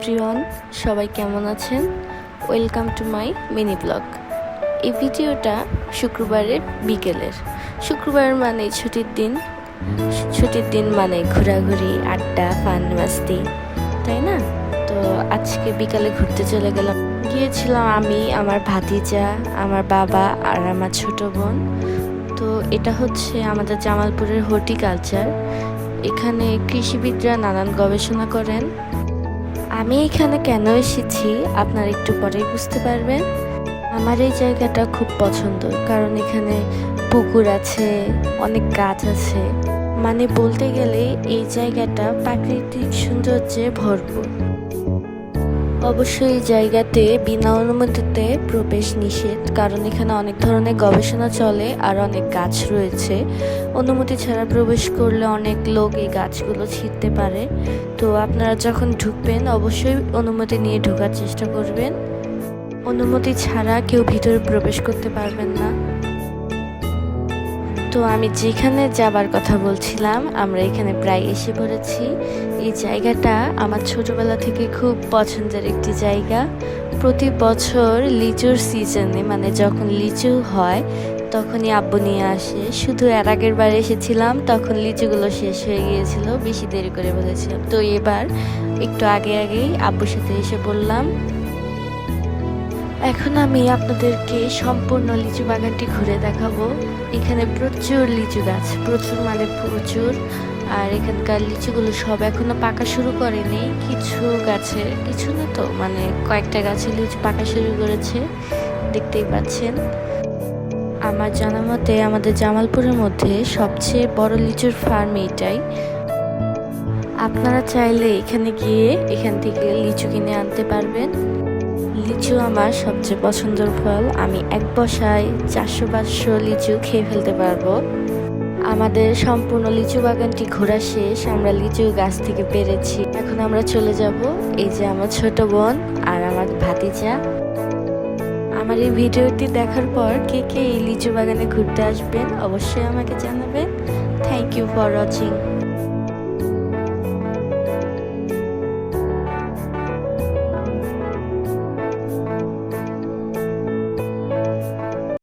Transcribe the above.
Everyone, সবাই কেমন আছেন? Welcome to my mini blog. এই ভিডিওটা শুক্রবারের বিকেলের। শুক্রবার মানে ছুটির দিন। ছুটির দিন মানে ঘোরাঘুরি, আড্ডা, ফান মাস্তি, তাই না? তো আজকে বিকালে ঘুরতে চলে গেলাম। গিয়েছিলাম আমি, আমার ভাতিজা, আমার বাবা আর আমার ছোট বোন। তো এটা হচ্ছে আমাদের জামালপুরের হর্টিকালচার। এখানে কৃষিবিদরা নানান গবেষণা করেন। আমি এখানে কেন এসেছি, আপনারা একটু পরেই বুঝতে পারবেন। আমার এই জায়গাটা খুব পছন্দ, কারণ এখানে পুকুর আছে, অনেক গাছ আছে। মানে বলতে গেলে এই জায়গাটা প্রাকৃতিক সৌন্দর্যে ভরপুর। অবশ্যই জায়গাতে বিনা অনুমতিতে প্রবেশ নিষেধ, কারণ এখানে অনেক ধরনের গবেষণা চলে আর অনেক গাছ রয়েছে। অনুমতি ছাড়া প্রবেশ করলে অনেক লোক এই গাছগুলো ছিঁড়তে পারে। তো আপনারা যখন ঢুকবেন, অবশ্যই অনুমতি নিয়ে ঢোকার চেষ্টা করবেন। অনুমতি ছাড়া কেউ ভিতরে প্রবেশ করতে পারবেন না। তো আমি যেখানে যাবার কথা বলছিলাম, আমরা এখানে প্রায় এসে পড়েছি। এই জায়গাটা আমার ছোটবেলা থেকে খুব পছন্দের একটি জায়গা। প্রতি বছর লিচুর সিজনে মানে যখন লিচু হয়, তখনই আব্বু নিয়ে আসে। শুধু এর আগের বার এসেছিলাম, তখন লিচুগুলো শেষ হয়ে গিয়েছিল, বেশি দেরি করে বলেছিলাম। তো এবার একটু আগে আগেই আব্বুর সাথে এসে বললাম এখন আমি আপনাদেরকে সম্পূর্ণ লিচু বাগানটি ঘুরে দেখাবো। এখানে প্রচুর লিচু গাছ, প্রচুর মানে প্রচুর। আর এখানকার লিচুগুলো সব এখনও পাকা শুরু করেনি। কিছু গাছে, কিছু না তো মানে কয়েকটা গাছে লিচু পাকা শুরু করেছে, দেখতেই পাচ্ছেন। আমার জানা মতে আমাদের জামালপুরের মধ্যে সবচেয়ে বড় লিচুর ফার্ম এটাই। আপনারা চাইলে এখানে গিয়ে এখান থেকে লিচু কিনে আনতে পারবেন। লিচু আমার সবচেয়ে পছন্দের ফল। আমি এক বসায় চারশো পাঁচশো লিচু খেয়ে ফেলতে পারব। আমাদের সম্পূর্ণ লিচু বাগানটি ঘোরা শেষ। আমরা লিচু গাছ থেকে পেরেছি। এখন আমরা চলে যাব এই যে আমার ছোট বোন আর আমার ভাতিজা। আমার এই ভিডিওটি দেখার পর কে কে এই লিচু বাগানে ঘুরতে আসবেন অবশ্যই আমাকে জানাবেন। Thank you for watching